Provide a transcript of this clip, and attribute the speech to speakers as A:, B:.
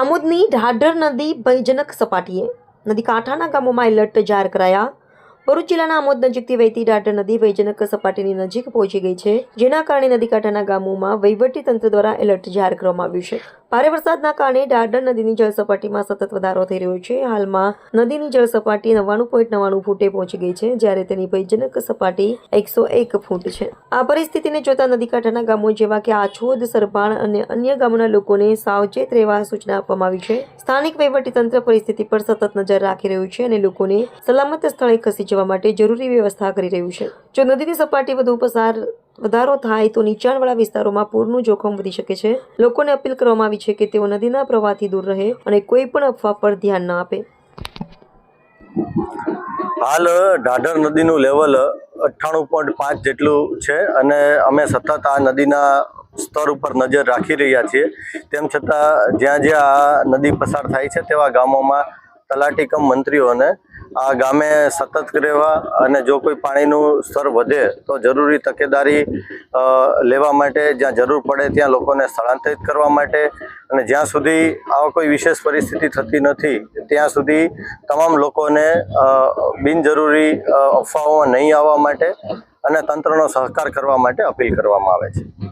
A: આમોદની ઢાઢર નદી ભયજનક સપાટીએ નદી કાંઠાના ગામોમાં એલર્ટ જાહેર કરાયા. ભરૂચ જિલ્લાના આમોદ નજીકથી વહેતી ઢાઢર નદી ભયજનક સપાટીની નજીક પહોંચી ગઈ છે, જેના કારણે નદી કાંઠાના ગામોમાં વહીવટી તંત્ર દ્વારા એલર્ટ જાહેર કરવામાં આવ્યું છે. ભારે વરસાદના કારણે ડાડર નદીની જળ સપાટીમાં સતત વધારો થઈ રહ્યો છે. હાલમાં નદીની જળ સપાટી નવ્વાણું પોઈન્ટ નવ્વાણું ફૂટે પહોંચી ગઈ છે, જ્યારે તેની ભયજનક સપાટી એકસો એક ફૂટ છે. આ પરિસ્થિતિને જોતા નદી કાંઠાના ગામો જેવા કે આછોદ, સરભાણ અને અન્ય ગામોના લોકોને સાવચેત રહેવા સૂચના આપવામાં આવી છે. સ્થાનિક વહીવટીતંત્ર પરિસ્થિતિ પર સતત નજર રાખી રહ્યું છે અને લોકોને સલામત સ્થળે ખસી જવા માટે જરૂરી વ્યવસ્થા કરી રહ્યું છે. જો નદીની સપાટી વધુ પસાર વધારો થાય તો નીચાણવાળા વિસ્તારોમાં પૂરનું જોખમ વધી શકે છે. લોકોને અપીલ કરવામાં આવી છે કે તેઓ નદીના પ્રવાહથી દૂર રહે અને કોઈ પણ અફવા પર ધ્યાન ન આપે.
B: હાલ ઢાઢર નદીનું લેવલ અઠ્ઠાણું પોઈન્ટ પાંચ જેટલું છે અને અમે સતત આ નદીના સ્તર ઉપર નજર રાખી રહ્યા છીએ. તેમ છતાં, જ્યાં જ્યાં આ નદી પસાર થાય છે, તેવા ગામોમાં તલાટીકમ મંત્રીઓને આ ગામે સતત રહેવા અને જો કોઈ પાણીનું સ્તર વધે તો જરૂરી તકેદારી લેવા માટે જ્યાં જરૂર પડે ત્યાં લોકોને સ્થળાંતરિત કરવા માટે અને જ્યાં સુધી આવા કોઈ વિશેષ પરિસ્થિતિ થતી નથી, ત્યાં સુધી તમામ લોકોને બિનજરૂરી અફવાઓમાં નહીં આવવા માટે અને તંત્રનો સહકાર કરવા માટે અપીલ કરવામાં આવે છે.